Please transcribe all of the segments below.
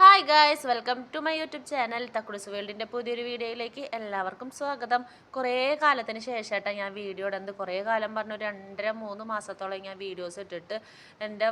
Hi guys welcome to my YouTube channel Thakkudus വേൾഡിന്റെ പുതിയൊരു വീഡിയോയിലേക്ക് എല്ലാവർക്കും സ്വാഗതം. കുറേ കാലത്തിന് ശേഷമായിട്ടാണ് ഞാൻ വീഡിയോ ഇടുന്നത് കുറേ കാലം പറഞ്ഞ രണ്ടര മൂന്ന് മാസത്തോളം ഞാൻ വീഡിയോസ് ഇട്ടിട്ട് എന്റെ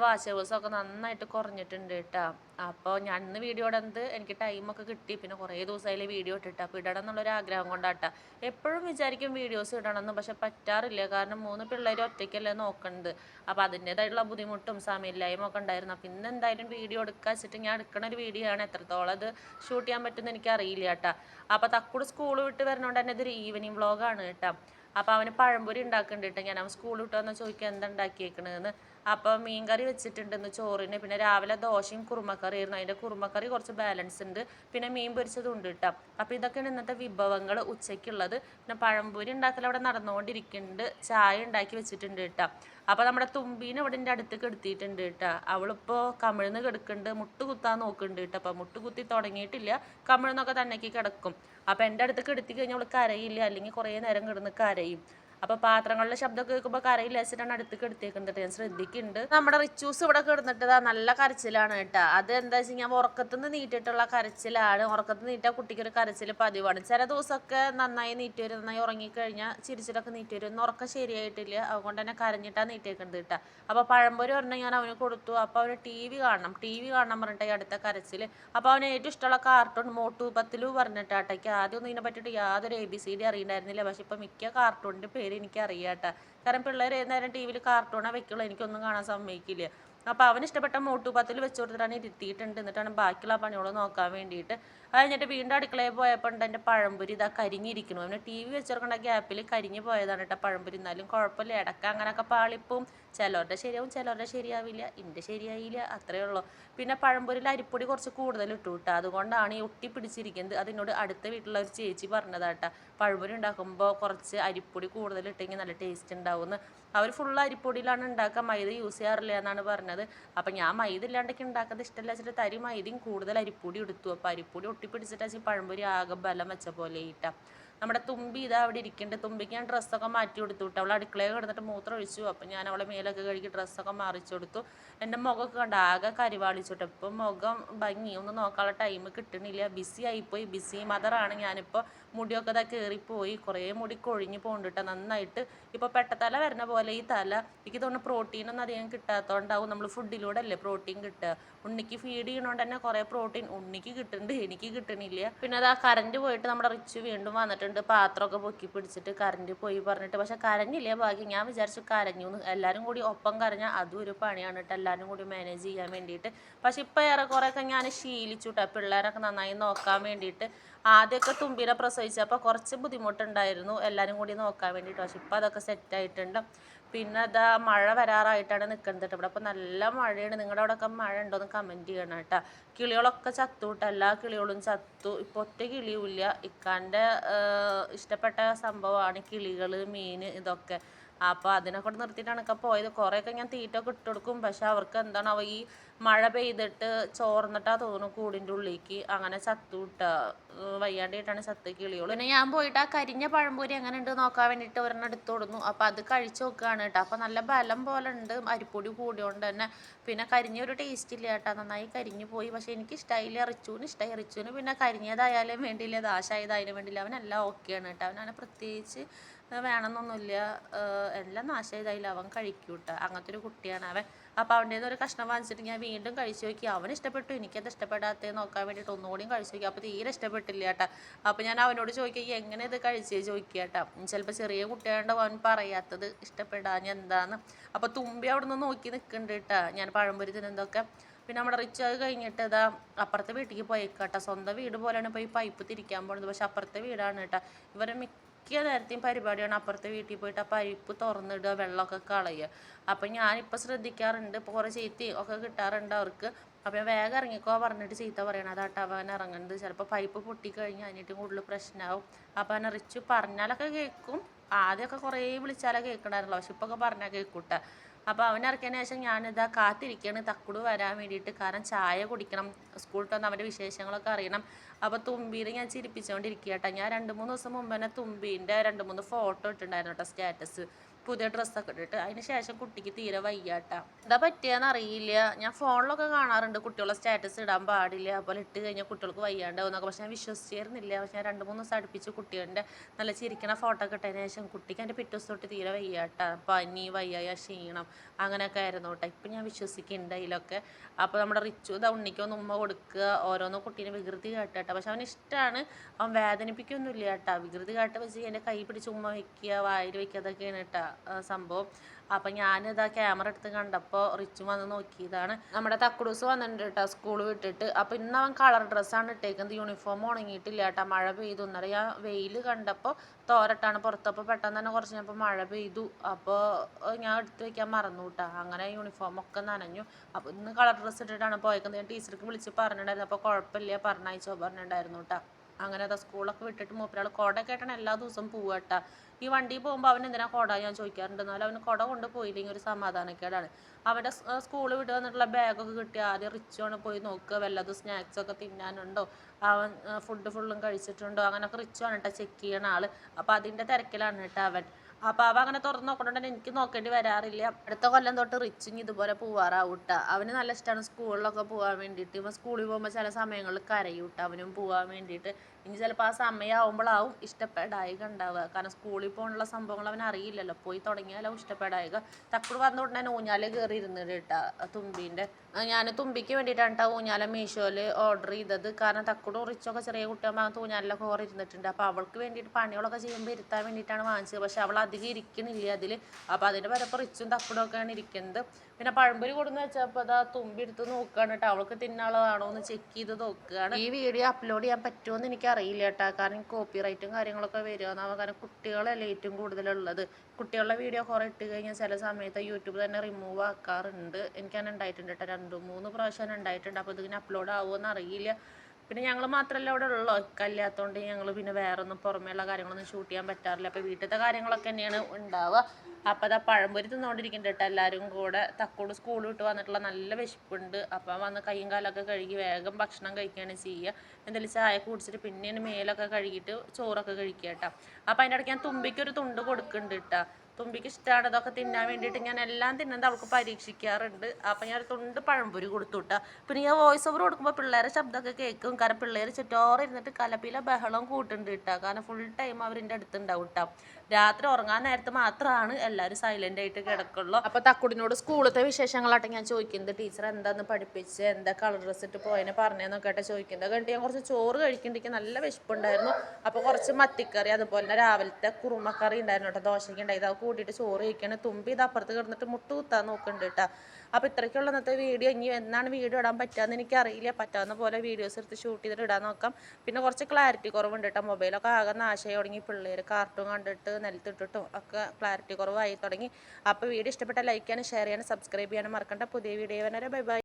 ഒക്കെ നന്നായിട്ട് കുറഞ്ഞിട്ടുണ്ട് കേട്ടോ. അപ്പോൾ ഞാൻ ഇന്ന് വീഡിയോ ഇടുന്നത് എനിക്ക് ടൈമൊക്കെ കിട്ടി. പിന്നെ കുറേ ദിവസമായില്ലേ വീഡിയോ ഇട്ടിട്ട്. അപ്പോൾ ഇടണം എന്നുള്ളൊരു ആഗ്രഹം കൊണ്ടാട്ടാ. എപ്പോഴും വിചാരിക്കും വീഡിയോസ് ഇടണമെന്ന് പക്ഷെ പറ്റാറില്ല. കാരണം മൂന്ന് പിള്ളേർ ഒറ്റയ്ക്കല്ലേ നോക്കുന്നത് അപ്പോൾ അതിന്റേതായിട്ടുള്ള ബുദ്ധിമുട്ടും സമയമില്ലായ്മ ഒക്കെ ഉണ്ടായിരുന്നു. അപ്പോൾ ഇന്ന് എന്തായാലും വീഡിയോ എടുക്കുക വെച്ചിട്ട് ഞാൻ എടുക്കണ ഒരു വീഡിയോ ആണ്. എത്രത്തോളം അത് ഷൂട്ട് ചെയ്യാൻ പറ്റുമെന്ന് എനിക്ക് അറിയില്ല കേട്ടോ അപ്പോൾ തക്കൂട് സ്കൂൾ വിട്ട് വരുന്നതുകൊണ്ട് തന്നെ ഇതൊരു ഈവനിങ് വ്ളോഗാണ് കേട്ടോ. അപ്പോൾ അവന് പഴംപൊരി ഉണ്ടാക്കുന്നുണ്ട് കേട്ടോ ഞാൻ അവൻ സ്കൂൾ വിട്ട് വന്നാൽ ചോദിക്കുക എന്താ ഉണ്ടാക്കിയേക്കണതെന്ന് അപ്പോൾ മീൻകറി വെച്ചിട്ടുണ്ടെന്ന് ചോറിന്. പിന്നെ രാവിലെ ദോശയും കുറുമക്കറി ആയിരുന്നു അതിന്റെ കുറുമക്കറി കുറച്ച് ബാലൻസ് ഉണ്ട്. പിന്നെ മീൻ പൊരിച്ചതും ഉണ്ട് കേട്ടോ അപ്പോൾ ഇതൊക്കെയാണ് ഇന്നത്തെ വിഭവങ്ങൾ ഉച്ചയ്ക്കുള്ളത്. പിന്നെ പഴംപൊരി ഉണ്ടാക്കൽ അവിടെ നടന്നുകൊണ്ടിരിക്കുന്നുണ്ട്. ചായ ഉണ്ടാക്കി വെച്ചിട്ടുണ്ട് കേട്ടോ അപ്പോൾ നമ്മുടെ തുമ്പീനെ ഇവിടെ എന്റെ അടുത്ത് കെടുത്തിയിട്ടുണ്ട് കേട്ടോ അവളിപ്പോൾ കമിഴ്ന്ന് കിടക്കുന്നുണ്ട്. മുട്ട് കുത്താൻ നോക്കുന്നുണ്ട് കേട്ടോ അപ്പോൾ മുട്ട് കുത്തി തുടങ്ങിയിട്ടില്ല. കമിഴ്ന്നൊക്കെ തന്നേക്ക് കിടക്കും. അപ്പോൾ എന്റെ അടുത്ത് കെടുത്തി കഴിഞ്ഞാൽ അവൾ കരയില്ല. അല്ലെങ്കിൽ കുറേ നേരം കിടന്ന് കരയും. അപ്പൊ പാത്രങ്ങളുടെ ശബ്ദം കേൾക്കുമ്പോൾ കരയിൽ വെച്ചിട്ടാണ് അടുത്തേക്ക് എടുത്തേക്കുന്നത്. ഞാൻ ശ്രദ്ധിക്കുന്നുണ്ട് നമ്മുടെ റിച്ചൂസ് ഇവിടെ കിടന്നിട്ട് നല്ല കരച്ചിലാണ് കേട്ടോ. അത് എന്താ വെച്ച് കഴിഞ്ഞാൽ ഉറക്കത്തുനിന്ന് നീട്ടിട്ടുള്ള കരച്ചിലാണ്. ഉറക്കത്ത് നീട്ടാ കുട്ടിക്കൊരു കരച്ചിൽ പതിവാണ്. ചില ദിവസമൊക്കെ നന്നായി നീട്ടി വരും നന്നായി ഉറങ്ങിക്കഴിഞ്ഞാൽ ചിരിച്ചിട്ടൊക്കെ നീട്ടി വരും ഉറക്കം ശരിയായിട്ടില്ല. അതുകൊണ്ട് തന്നെ കരഞ്ഞിട്ടാണ് നീട്ടിയേക്കുന്നത് കേട്ടോ. അപ്പോൾ പഴംപൊരി ഒരെണ്ണം ഞാൻ അവന് കൊടുത്തു. അപ്പോൾ അവന് ടി വി കാണണം. ടി വി കാണണം പറഞ്ഞിട്ട് അടുത്ത കരച്ചിൽ അപ്പോൾ അവന് ഏറ്റവും ഇഷ്ടമുള്ള കാർട്ടൂൺ മോട്ടു പത്തിലു പറഞ്ഞിട്ടാട്ടേക്ക് ആദ്യം ഒന്നും ഇതിനെ പറ്റിയിട്ട് യാതൊരു എ ബി സി ഡി അറിയണ്ടായിരുന്നില്ല. പക്ഷെ ഇപ്പോൾ മിക്ക കാർട്ടൂണിന്റെ പേര് എനിക്ക് അറിയാട്ടാ കാരണം പിള്ളേർ ഏതായാലും ടി വിയിൽ കാർട്ടൂണാണ് വെക്കുള്ളൂ. എനിക്കൊന്നും കാണാൻ സമ്മതിക്കില്ല. അപ്പോൾ അവന് ഇഷ്ടപ്പെട്ട മോട്ടു പത്തിൽ വെച്ച് കൊടുത്തിട്ടാണ് ഇരുത്തിയിട്ടുണ്ട് എന്നിട്ടാണ് ബാക്കിയുള്ള പണിയോട് നോക്കാൻ വേണ്ടിയിട്ട്. അത് കഴിഞ്ഞിട്ട് വീണ്ടും അടുക്കളയിൽ പോയപ്പോൾ ഉണ്ട് എന്റെ പഴംപൊരി ഇതാ കരിഞ്ഞിരിക്കുന്നു. അവന് ടി വി വെച്ചിറക്കേണ്ട ഗ്യാപ്പിൽ കരിഞ്ഞു പോയതാണ് കേട്ടോ പഴംപൊരി. എന്നാലും കുഴപ്പമില്ല. ഇടയ്ക്ക് അങ്ങനെയൊക്കെ പാളിപ്പും ചിലവരുടെ ശരിയാവും ചിലവരുടെ ശരിയാവില്ല. എന്റെ ശരിയായില്ല. അത്രയേ ഉള്ളൂ. പിന്നെ പഴംപൊരിയിൽ അരിപ്പൊടി കുറച്ച് കൂടുതൽ ഇട്ടു കേട്ടോ. അതുകൊണ്ടാണ് ഈ ഒട്ടി പിടിച്ചിരിക്കുന്നത്. അതിനോട് അടുത്ത വീട്ടിലുള്ള ഒരു ചേച്ചി പറഞ്ഞതാട്ടാ പഴംപൊരി ഉണ്ടാക്കുമ്പോൾ കുറച്ച് അരിപ്പൊടി കൂടുതൽ ഇട്ടെങ്കിൽ നല്ല ടേസ്റ്റ് ഉണ്ടാവും അവർ ഫുൾ അരിപ്പൊടിയിലാണ് ഉണ്ടാക്കുക. മൈദ യൂസ് ചെയ്യാറില്ല എന്നാണ് പറഞ്ഞത്. അപ്പം ഞാൻ മൈദ ഇല്ലാണ്ടൊക്കെ ഉണ്ടാക്കുന്നത് ഇഷ്ടമല്ല വെച്ചിട്ട് തരി മൈദയും കൂടുതൽ അരിപ്പൊടി എടുത്തു അപ്പോൾ അരിപ്പൊടി ഒട്ടിപ്പിടിച്ചിട്ട് പഴംപൊരി ആകെ ബലം വെച്ച പോലെ ഇട്ടാ നമ്മുടെ തുമ്പി ഇതാ അവിടെ ഇരിക്കുന്നുണ്ട് തുമ്പിക്ക് ഞാൻ ഡ്രസ്സൊക്കെ മാറ്റി കൊടുത്തു വിട്ടു അവൾ അടുക്കളയിൽ കിടന്നിട്ട് മൂത്രം ഒഴിച്ചു. അപ്പം ഞാൻ അവളെ മേലൊക്കെ കഴുകി ഡ്രസ്സൊക്കെ മാറിച്ചു കൊടുത്തു. എന്റെ മുഖമൊക്കെ കണ്ട ആകെ കരിവാളിച്ചിട്ട് ഇപ്പം മുഖം ഭംഗി. ഒന്നും നോക്കാനുള്ള ടൈം കിട്ടണില്ല. ബിസി ആയിപ്പോയി. ബിസി മദറാണ് ഞാനിപ്പോൾ മുടിയൊക്കെ ഇതാ കയറിപ്പോയി കുറേ മുടി കൊഴിഞ്ഞു പോകുന്നുണ്ട് നന്നായിട്ട്. ഇപ്പോൾ പെട്ടത്തല വരുന്ന പോലെ ഈ തല. എനിക്ക് തോന്നുന്നു പ്രോട്ടീനൊന്നും അധികം കിട്ടാത്തതുകൊണ്ടാവും നമ്മൾ ഫുഡിലൂടെ അല്ലേ പ്രോട്ടീൻ കിട്ടുക. ഉണ്ണിക്ക് ഫീഡ് ചെയ്യണോണ്ട് തന്നെ കുറേ പ്രോട്ടീൻ ഉണ്ണിക്ക് കിട്ടുന്നുണ്ട് എനിക്ക് കിട്ടണില്ല. പിന്നെ അത് ആ കറണ്ട് പോയിട്ട് നമ്മുടെ റിച്ച് വീണ്ടും വന്നിട്ടുണ്ട് പാത്രമൊക്കെ പൊക്കി പിടിച്ചിട്ട് കറണ്ട് പോയി പറഞ്ഞിട്ട്. പക്ഷെ കരഞ്ഞില്ലേ ബാക്കി ഞാൻ വിചാരിച്ചു കരഞ്ഞു എല്ലാവരും കൂടി ഒപ്പം കരഞ്ഞാൽ അതും ഒരു പണിയാണ് കേട്ടോ എല്ലാവരും കൂടി മാനേജ് ചെയ്യാൻ വേണ്ടിയിട്ട്. പക്ഷെ ഇപ്പോൾ ഏറെക്കുറെയൊക്കെ ഞാൻ ശീലിച്ചു കേട്ടോ പിള്ളേരൊക്കെ നന്നായി നോക്കാൻ വേണ്ടിയിട്ട്. ആദ്യമൊക്കെ തുമ്പിനെ പ്രസവിച്ചപ്പോൾ കുറച്ച് ബുദ്ധിമുട്ടുണ്ടായിരുന്നു. എല്ലാവരും കൂടി നോക്കാൻ വേണ്ടിയിട്ട്. പക്ഷെ ഇപ്പം അതൊക്കെ സെറ്റായിട്ടുണ്ട് പിന്നെ അതാ മഴ വരാറായിട്ടാണ് നിൽക്കുന്നത് കേട്ടോ. ഇവിടെ അപ്പോൾ നല്ല മഴയാണ്. നിങ്ങളുടെ അവിടെയൊക്കെ മഴ ഉണ്ടോ എന്ന് കമന്റ് ചെയ്യണം കേട്ടോ. കിളികളൊക്കെ ചത്തു കേട്ടോ എല്ലാ കിളികളും ചത്തു. ഇപ്പോൾ ഒറ്റ കിളിയുമില്ല. ഇക്കാന്റെ ഇഷ്ടപ്പെട്ട സംഭവമാണ് കിളികൾ മീൻ ഇതൊക്കെ. അപ്പോൾ അതിനെ കൊണ്ട് നിർത്തിയിട്ടാണ് ഒക്കെ പോയത്. കുറേയൊക്കെ ഞാൻ തീറ്റ ഒക്കെ ഇട്ട് കൊടുക്കും. പക്ഷെ അവർക്ക് എന്താണ് ഈ മഴ പെയ്തിട്ട് ചോർന്നിട്ടാ തോന്നുന്നു കൂടിന്റെ ഉള്ളിലേക്ക് അങ്ങനെ ചത്തു വിട്ട. വയ്യാണ്ടായിട്ടാണ് ചത്ത് കിളിയോളൂ. പിന്നെ ഞാൻ പോയിട്ട് ആ കരിഞ്ഞ പഴംപൊരി എങ്ങനെ ഉണ്ട് നോക്കാൻ വേണ്ടിയിട്ട് ഒരെണ്ണം എടുത്തു കൊടുന്നു. അപ്പം അത് കഴിച്ചു നോക്കുകയാണ് കേട്ടോ. അപ്പം നല്ല ബലം പോലെ ഉണ്ട്. അരിപ്പൊടി കൂടിയോണ്ട് തന്നെ. പിന്നെ കരിഞ്ഞ ഒരു ടേസ്റ്റ് ഇല്ല കേട്ടോ. നന്നായി കരിഞ്ഞു പോയി. പക്ഷേ എനിക്ക് ഇഷ്ടമായില്ല റിച്ചുവിന് ഇഷ്ടമായി റിച്ചുവിന് പിന്നെ കരിഞ്ഞതായാലും വേണ്ടിയില്ല. ദാശായതായാലും വേണ്ടിയില്ല. അവനെല്ലാം ഓക്കെയാണ് കേട്ടോ. അവനെ പ്രത്യേകിച്ച് വേണമെന്നൊന്നുമില്ല. എല്ലാം നാശമായതായാലും അവൻ കഴിക്കൂട്ട. അങ്ങനത്തെ ഒരു കുട്ടിയാണ് അവൻ. അപ്പോൾ അവന്റെ ഒരു കഷ്ണം വാങ്ങിച്ചിട്ട് ഞാൻ വീണ്ടും കഴിച്ചു നോക്കി. അവൻ ഇഷ്ടപ്പെട്ടു. എനിക്കത് ഇഷ്ടപ്പെടാത്തത് നോക്കാൻ വേണ്ടിയിട്ട് ഒന്നുകൂടിയും കഴിച്ചു നോക്കി. അപ്പോൾ തീരെ ഇഷ്ടപ്പെട്ടില്ല കേട്ടോ. അപ്പോൾ ഞാൻ അവനോട് ചോദിക്കുക "ഈ എങ്ങനെ ഇത് കഴിച്ചേ? ചോദിക്കുക കേട്ടോ. ചിലപ്പോൾ ചെറിയ കുട്ടികളുടെ അവൻ പറയാത്തത് ഇഷ്ടപ്പെടാൻ എന്താന്ന്. അപ്പോൾ തുമ്പി അവിടെ നിന്ന് നോക്കി നിൽക്കുന്നുണ്ട് കേട്ടാ. ഞാൻ പഴംപൊരി തിന്നതൊക്കെ പിന്നെ നമ്മുടെ റിച്ച് അത് കഴിഞ്ഞിട്ട് ഇതാ അപ്പുറത്തെ വീട്ടിലേക്ക് പോയേക്കാട്ടോ സ്വന്തം വീട് പോലെയാണ് ഇപ്പോൾ ഈ പൈപ്പ് തിരിക്കാൻ പോകുന്നത്. പക്ഷെ അപ്പുറത്തെ വീടാണ് കേട്ടോ. ഇവരെ മിക്ക നേരത്തെയും പരിപാടിയാണ്. അപ്പുറത്തെ വീട്ടിൽ പോയിട്ട് ആ പൈപ്പ് തുറന്നിടുക വെള്ളമൊക്കെ കളയുക. അപ്പം ഞാനിപ്പോൾ ശ്രദ്ധിക്കാറുണ്ട്. ഇപ്പോൾ കുറേ ചീത്തയും ഒക്കെ കിട്ടാറുണ്ട് അവർക്ക്. അപ്പം വേഗം ഇറങ്ങിക്കോ പറഞ്ഞിട്ട് ചീത്ത പറയണം അതാട്ടോ അവൻ ഇറങ്ങുന്നത്. ചിലപ്പോൾ പൈപ്പ് പൊട്ടിക്കഴിഞ്ഞാൽ അതിനായിട്ട് കൂടുതൽ പ്രശ്നമാവും. അപ്പം അവൻ റിച്ച് പറഞ്ഞാലൊക്കെ കേൾക്കും. ആദ്യമൊക്കെ കുറേ വിളിച്ചാലേ കേൾക്കണമായിരുന്നല്ലോ പക്ഷെ ഇപ്പോൾ ഒക്കെ പറഞ്ഞാൽ കേൾക്കൂട്ട. അപ്പോൾ അവൻ ഇറക്കിയതിന് ശേഷം ഞാനിതാ കാത്തിരിക്കുകയാണ് തക്കുട് വരാൻ വേണ്ടിയിട്ട്. കാരണം ചായ കുടിക്കണം. സ്കൂളിൽ വന്ന് അവന്റെ വിശേഷങ്ങളൊക്കെ അറിയണം. അപ്പോൾ തുമ്പീനെ ഞാൻ ചിരിപ്പിച്ചുകൊണ്ടിരിക്കുക കേട്ടോ. ഞാൻ രണ്ട് മൂന്ന് ദിവസം മുമ്പ് തന്നെ തുമ്പീന്റെ രണ്ട് മൂന്ന് ഫോട്ടോ ഇട്ടിട്ടുണ്ടായിരുന്നു കേട്ടോ സ്റ്റാറ്റസ് പുതിയ ഡ്രസ്സൊക്കെ ഇട്ടിട്ട്. അതിന് ശേഷം കുട്ടിക്ക് തീരെ വയ്യാട്ടാ എന്താ പറ്റിയെന്ന് അറിയില്ല. ഞാൻ ഫോണിലൊക്കെ കാണാറുണ്ട് കുട്ടികളെ സ്റ്റാറ്റസ് ഇടാൻ പാടില്ല. അതുപോലെ ഇട്ട് കഴിഞ്ഞാൽ കുട്ടികൾക്ക് വയ്യാണ്ടാവുന്നൊക്കെ പക്ഷെ ഞാൻ വിശ്വസിച്ചിരുന്നില്ല. പക്ഷെ ഞാൻ രണ്ട് മൂന്ന് ദിവസം അടുപ്പിച്ച് കുട്ടികളുടെ നല്ല ചിരിക്കണ ഫോട്ടോ ഒക്കെ ഇട്ടതിന് ശേഷം കുട്ടിക്ക് എന്റെ പിറ്റേ ദിവസം തൊട്ട് തീരെ വയ്യാട്ടാ പനി വയ്യായ ക്ഷീണം അങ്ങനെയൊക്കെ ആയിരുന്നു കേട്ടോ. ഇപ്പം ഞാൻ വിശ്വസിക്കുന്നുണ്ട് അതിലൊക്കെ. അപ്പോൾ നമ്മുടെ റിച്ചു ഇതാ ഉണ്ണിക്ക് ഉമ്മ കൊടുക്കുക. ഓരോന്നോ കുട്ടീനെ വികൃതി കാട്ടട്ടെ. പക്ഷെ അവന് ഇഷ്ടമാണ് അവൻ വേദനിപ്പിക്കൊന്നുമില്ല കേട്ടോ. വികൃതി കാട്ട വെച്ച് എന്റെ കൈ പിടിച്ച് ഉമ്മ വയ്ക്കുക വായിൽ വയ്ക്കുക അതൊക്കെയാണ് കേട്ടോ സംഭവം. അപ്പം ഞാനിത് ആ ക്യാമറ എടുത്ത് കണ്ടപ്പോൾ റിച്ചും വന്ന് നോക്കിയതാണ്. നമ്മുടെ തക്കുടൂസ് വന്നിട്ടുണ്ട് കേട്ടോ സ്കൂൾ വിട്ടിട്ട്. അപ്പം ഇന്ന് അവൻ കളർ ഡ്രസ്സാണ് ഇട്ടേക്കുന്നത്. യൂണിഫോം ഉണങ്ങിയിട്ടില്ല കേട്ടോ. മഴ പെയ്തു. എന്നറിയാം വെയിൽ കണ്ടപ്പോൾ തോരട്ടാണ് പുറത്തപ്പോൾ പെട്ടെന്ന് തന്നെ കുറച്ച് കഴിഞ്ഞപ്പോൾ മഴ പെയ്തു. അപ്പോൾ ഞാൻ എടുത്ത് വെക്കാൻ മറന്നു കേട്ടോ. അങ്ങനെ യൂണിഫോം ഒക്കെ നനഞ്ഞു. അപ്പോൾ ഇന്ന് കളർ ഡ്രസ്സ് ഇട്ടിട്ടാണ് പോയേക്കുന്നത്. ഞാൻ ടീച്ചർക്ക് വിളിച്ച് പറഞ്ഞിട്ടുണ്ടായിരുന്നു. അപ്പോൾ കുഴപ്പമില്ല പറഞ്ഞയച്ചോ പറഞ്ഞിട്ടുണ്ടായിരുന്നു കേട്ടോ അങ്ങനെ അതാ സ്കൂളൊക്കെ വിട്ടിട്ട് മൂപ്പരാൾ കുടയൊക്കെ ആയിട്ടാണ് എല്ലാ ദിവസവും പോവുക ഈ വണ്ടി പോകുമ്പോൾ അവൻ എന്തിനാ കുട ഞാൻ ചോദിക്കാറുണ്ട്. എന്നാലും അവന് കുട കൊണ്ട് പോയില്ലെങ്കിൽ ഒരു സമാധാനക്കേടാണ്. അവന്റെ സ്കൂൾ വിട്ട് വന്നിട്ടുള്ള ബാഗൊക്കെ കിട്ടി ആദ്യം റിച്ചോണ് പോയി നോക്കുക വല്ലതും സ്നാക്സൊക്കെ തിന്നാനുണ്ടോ? അവൻ ഫുഡ് ഫുള്ളും കഴിച്ചിട്ടുണ്ടോ? അങ്ങനെയൊക്കെ റിച്ചാണ് കേട്ടോ ചെക്ക് ചെയ്യണ ആൾ. അപ്പോൾ അതിന്റെ തിരക്കിലാണ് കേട്ടോ അവൻ. അപ്പോൾ അവ അങ്ങനെ തുറന്ന് നോക്കണോണ്ട് എനിക്ക് നോക്കേണ്ടി വരാറില്ല. അടുത്ത കൊല്ലം തൊട്ട് റിച്ചിങ് ഇതുപോലെ പോവാറാവൂട്ട. അവന് നല്ല ഇഷ്ടമാണ് സ്കൂളിലൊക്കെ പോകാൻ വേണ്ടിയിട്ട്. ഇവൻ സ്കൂളിൽ പോകുമ്പോൾ ചില സമയങ്ങളിൽ കരയും കേട്ടോ അവനും പോകാൻ വേണ്ടിയിട്ട്. ഇനി ചിലപ്പോൾ ആ സമയമാകുമ്പോഴാവും ഇഷ്ടപ്പെടായിക ഉണ്ടാവുക. കാരണം സ്കൂളിൽ പോകാനുള്ള സംഭവങ്ങൾ അവൻ അറിയില്ലല്ലോ. പോയി തുടങ്ങിയാലാവും ഇഷ്ടപ്പെടായിക. തക്കുട് വന്ന ഉടനെ ഊഞ്ഞാൽ കയറി ഇരുന്നിട്ട് കേട്ടാ തുമ്പീന്റെ. ഞാൻ തുമ്പിക്ക് വേണ്ടിയിട്ടാണ് കേട്ടോ ഊഞ്ഞാല മീഷോയിൽ ഓർഡർ ചെയ്തത്. കാരണം തക്കുട് ഉറിച്ചൊക്കെ ചെറിയ കുട്ടിയാകുമ്പോൾ ഊഞ്ഞാലിലൊക്കെ ഓർ ഇരുന്നിട്ടുണ്ട് അപ്പോൾ അവൾക്ക് വേണ്ടിയിട്ട് പണികളൊക്കെ ചെയ്യുമ്പോൾ ഇരുത്താൻ വേണ്ടിയിട്ടാണ് വാങ്ങിച്ചത്. പക്ഷെ അവൾ അധികം ഇരിക്കുന്നില്ല അതിൽ അപ്പോൾ അതിന്റെ പരപ്പം റിച്ചും തക്കുടും ഒക്കെയാണ് ഇരിക്കുന്നത്. പിന്നെ പഴംപൊരി കൊടുന്ന് വെച്ചപ്പോൾ അതാ തുമ്പി എടുത്ത് നോക്കുകയാണ് കേട്ടോ അവൾക്ക് തിന്നാളാണോ എന്ന് ചെക്ക് ചെയ്ത് നോക്കുകയാണ് ഈ വീഡിയോ അപ്ലോഡ് ചെയ്യാൻ പറ്റുമോ എന്ന് എനിക്ക് അറിയില്ല കേട്ടോ. കാരണം കോപ്പി റൈറ്റും കാര്യങ്ങളൊക്കെ വരുമെന്നാവും കാരണം കുട്ടികളല്ലേ ഏറ്റവും കൂടുതലുള്ളത്. കുട്ടികളുടെ വീഡിയോ കുറേ ഇട്ട് കഴിഞ്ഞാൽ ചില സമയത്ത് യൂട്യൂബ് തന്നെ റിമൂവ് ആക്കാറുണ്ട്. എനിക്കങ്ങനെ ഉണ്ടായിട്ടുണ്ട് കേട്ടോ. രണ്ടു മൂന്ന് പ്രാവശ്യം ഉണ്ടായിട്ടുണ്ട്. അപ്പോൾ ഇതിങ്ങനെ അപ്ലോഡ് ആവുമെന്ന് അറിയില്ല. പിന്നെ ഞങ്ങൾ മാത്രമല്ല അവിടെ ഉള്ളൂ. ഇക്കല്ലാത്തതുകൊണ്ട് ഞങ്ങൾ പിന്നെ വേറെ ഒന്നും പുറമേയുള്ള കാര്യങ്ങളൊന്നും ഷൂട്ട് ചെയ്യാൻ പറ്റാറില്ല. അപ്പോൾ വീട്ടിലത്തെ കാര്യങ്ങളൊക്കെ തന്നെയാണ് ഉണ്ടാവുക. അപ്പോൾ അതാ പഴംപൊരി തിന്നുകൊണ്ടിരിക്കുന്നുണ്ട് കേട്ടോ എല്ലാവരും കൂടെ. തക്കോട് സ്കൂൾ വിട്ട് വന്നിട്ടുള്ള നല്ല വിശപ്പുണ്ട്. അപ്പം വന്ന് കൈയും കാലൊക്കെ കഴുകി വേഗം ഭക്ഷണം കഴിക്കുകയാണ് ചെയ്യുക എന്തായാലും ചായ കുടിച്ചിട്ട് പിന്നെയാണ് മേലൊക്കെ കഴുകിയിട്ട് ചോറൊക്കെ കഴിക്കുക കേട്ടോ അപ്പോൾ അതിന്റെ ഇടയ്ക്ക് ഞാൻ തുമ്പിക്ക് ഒരു തുണ്ട് കൊടുക്കുന്നുണ്ട് കേട്ടോ തുമ്പിക്ക് ഇഷ്ടമാണ് ഇതൊക്കെ തിന്നാൻ വേണ്ടിയിട്ട് ഞാൻ എല്ലാം തിന്നുന്നത് അവൾക്ക് പരീക്ഷിക്കാറുണ്ട്. അപ്പം ഞാൻ തുണ്ട് പഴംപൊരി കൊടുത്തു വിട്ടാ പിന്നെ ഞാൻ വോയിസ് ഓവർ കൊടുക്കുമ്പോൾ പിള്ളേരെ ശബ്ദമൊക്കെ കേൾക്കും. കാരണം പിള്ളേർ ചുറ്റോറെ ഇരുന്നിട്ട് ബഹളം കൂട്ടുന്നുണ്ട് കേട്ടോ കാരണം ഫുൾ ടൈം അവരിന്റെ അടുത്തുണ്ടാവും കേട്ടോ രാത്രി ഉറങ്ങാൻ നേരത്തെ മാത്രമാണ് എല്ലാവരും സൈലന്റ് ആയിട്ട് കിടക്കുള്ളൂ. അപ്പൊ തക്കുടിനോട് സ്കൂളത്തെ വിശേഷങ്ങളാട്ടെ ഞാൻ ചോദിക്കുന്നത് ടീച്ചർ എന്താന്ന് പഠിപ്പിച്ച് എന്താ കളർ ഡ്രസ് ഇട്ട് പോയതിനെ പറഞ്ഞതെന്നൊക്കെ ആട്ടെ ചോദിക്കുന്നത് കണ്ടിട്ട് ഞാൻ കുറച്ച് ചോറ് കഴിക്കണ്ടെങ്കിൽ നല്ല വിശപ്പുണ്ടായിരുന്നു. അപ്പൊ കുറച്ച് മത്തിക്കറി അതുപോലെ തന്നെ രാവിലത്തെ കുറുമക്കറി ഉണ്ടായിരുന്നു കേട്ടോ ദോശയ്ക്ക് ഉണ്ടായത്. അത് കൂട്ടിയിട്ട് ചോറ് കഴിക്കുകയാണ് തുമ്പി ഇത് അപ്പുറത്ത് കിടന്നിട്ട് മുട്ടുകുത്താൻ നോക്കുന്നുണ്ട് കേട്ടോ. അപ്പോൾ ഇത്രയ്ക്കുള്ള ഇന്നത്തെ വീഡിയോ. ഇനി എന്നാണ് വീഡിയോ ഇടാൻ പറ്റുക എനിക്ക് അറിയില്ല പറ്റാവുന്ന പോലെ വീഡിയോസ് എടുത്ത് ഷൂട്ട് ചെയ്തിട്ട് ഇടാൻ നോക്കാം. പിന്നെ കുറച്ച് ക്ലാരിറ്റി കുറവുണ്ട് കേട്ടോ മൊബൈലൊക്കെ ആകെ നാശമായി തുടങ്ങി. പിള്ളേർ കാർട്ടൂൺ കണ്ടിട്ട് നിലത്തിട്ടിട്ടും ഒക്കെ ക്ലാരിറ്റി കുറവായി തുടങ്ങി. അപ്പോൾ വീഡിയോ ഇഷ്ടപ്പെട്ട ലൈക്ക് ചെയ്യാനും ഷെയർ ചെയ്യാനും സബ്സ്ക്രൈബ് ചെയ്യാനും മറക്കണ്ട. പുതിയ വീഡിയോ വരെ ബൈ ബൈ